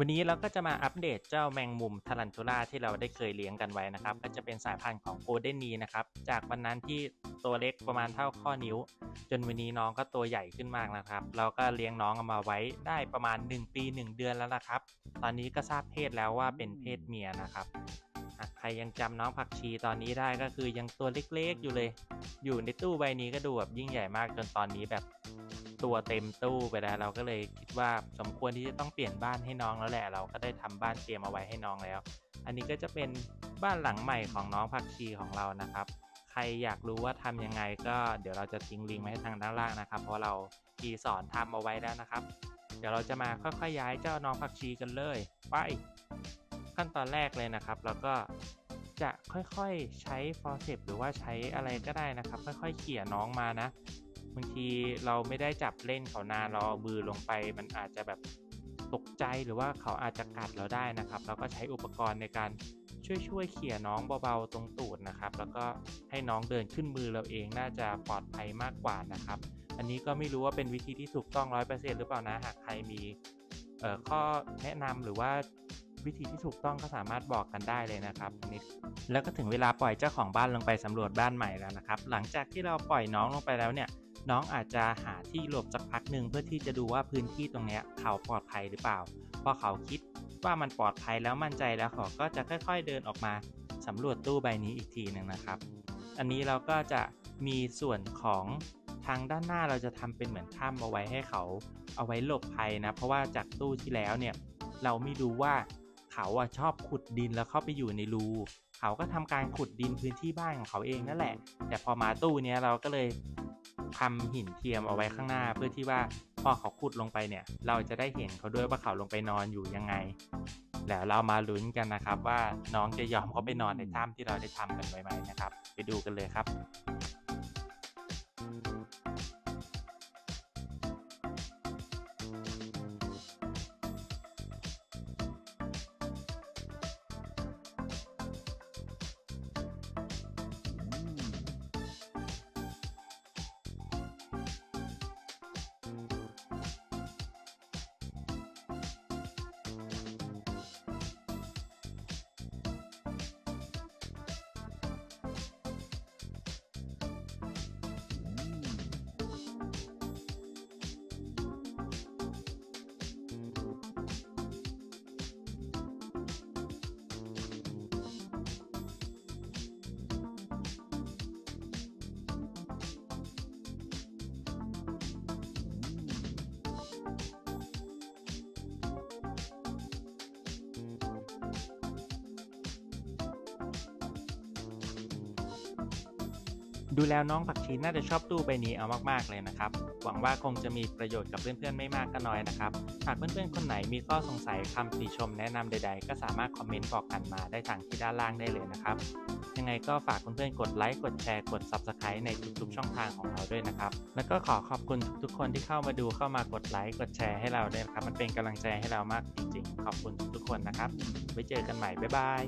วันนี้เราก็จะมาอัปเดตเจ้าแมงมุมทารันทูล่าที่เราได้เคยเลี้ยงกันไว้นะครับ ก็จะเป็นสายพันธุ์ของโกลเด้นนีนะครับ จากวันนั้นที่ตัวเล็กประมาณเท่าข้อนิ้ว จนวันนี้น้องก็ตัวใหญ่ขึ้นมากนะครับ เราก็เลี้ยงน้องเอามาไว้ได้ประมาณ 1 ปี 1 เดือนแล้วนะครับ ตอนนี้ก็ทราบเพศแล้วว่าเป็นเพศเมียนะครับหากใครยังจำน้องผักชีตอนนี้ได้ก็คือยังตัวเล็กๆอยู่เลย อยู่ในตู้ใบนี้ก็ดูแบบยิ่งใหญ่มากจนตอนนี้แบบ ตัวเต็มตู้ไปแล้ว เราก็เลยคิดว่าสมควรที่จะต้องเปลี่ยนบ้านให้น้องแล้วแหละ เราก็ได้ทำบ้านเตรียมเอาไว้ให้น้องแล้ว อันนี้ก็จะเป็นบ้านหลังใหม่ของน้องผักชีของเรานะครับ ใครอยากรู้ว่าทำยังไงก็เดี๋ยวเราจะทิ้งลิงก์ไว้ทางด้านล่างนะครับ เพราะเราทีสอนทำเอาไว้แล้วนะครับ เดี๋ยวเราจะมาค่อยๆย้ายเจ้าน้องผักชีกันเลยไปขั้นตอนแรกเลยนะครับ แล้วก็จะค่อยๆใช้ฟอร์เซปหรือว่าใช้อะไรก็ได้นะครับ ค่อยๆเขี่ยน้องมานะ บางทีเราไม่ได้จับเล่นเขานานเราเอมือลงไป มันอาจจะแบบตกใจหรือว่าเขาอาจจะกัดเราได้นะครับเราก็ใช้อุปกรณ์ในการช่วยๆเขี่ยน้องเบาๆตรงตูดนะครับ แล้วก็ให้น้องเดินขึ้นมือเราเองน่าจะปลอดภัยมากกว่านะครับ อันนี้ก็ไม่รู้ว่าเป็นวิธีที่ถูกต้องร้อยเปอร์เซ็นต์หรือเปล่านะหากใครมีข้อแนะนำหรือว่าวิธีที่ถูกต้องก็สามารถบอกกันได้เลยนะครับนนี้แล้วก็ถึงเวลาปล่อยเจ้าของบ้านลงไปสำรวจบ้านใหม่แล้วนะครับ หลังจากที่เราปล่อยน้องลงไปแล้วเนี่ย น้องอาจจะหาที่หลบสักพักหนึ่งเพื่อที่จะดูว่าพื้นที่ตรงเนี้ยเขาปลอดภัยหรือเปล่า พอเขาคิดว่ามันปลอดภัยแล้วมั่นใจแล้วเขาก็จะค่อยๆเดินออกมาสำรวจตู้ใบนี้อีกทีหนึ่งนะครับ อันนี้เราก็จะมีส่วนของทางด้านหน้าเราจะทำเป็นเหมือนถ้ำเอาไว้ให้เขาเอาไว้หลบภัยนะ เพราะว่าจากตู้ที่แล้วเนี่ยเราไม่รู้ว่าเขาอะชอบขุดดินแล้วเข้าไปอยู่ในรูเขาก็ทำการขุดดินพื้นที่บ้านของเขาเองนั่นแหละ แต่พอมาตู้เนี้ยเราก็เลย ทำหินเทียมเอาไว้ข้างหน้า เพื่อที่ว่าพอเขาขุดลงไปเนี่ย เราจะได้เห็นเขาด้วยว่าเขาลงไปนอนอยู่ยังไง แล้วเรามาลุ้นกันนะครับ ว่าน้องจะยอมเขาไปนอนในถ้ำที่เราได้ทำกันไว้ไหมนะครับ ไปดูกันเลยครับ ดูแล้วน้องผักชีน่าจะชอบตู้ใบนี้เอามากๆเลยนะครับ หวังว่าคงจะมีประโยชน์กับเพื่อนๆไม่มากก็น้อยนะครับ หากเพื่อนๆคนไหนมีข้อสงสัยคำติชมแนะนำใดๆ ก็สามารถคอมเมนต์บอกกันมาได้ทางที่ด้านล่างได้เลยนะครับ ยังไงก็ฝากเพื่อนๆกดไลค์กดแชร์กด Subscribe ในทุกๆช่องทางของเราด้วยนะครับ แล้วก็ขอขอบคุณทุกๆคนที่เข้ามาดูเข้ามากดไลค์กดแชร์ให้เราด้วยนะครับ มันเป็นกำลังใจให้เรามากจริงๆ ขอบคุณทุกๆคนนะครับ ไว้เจอกันใหม่บ๊ายบาย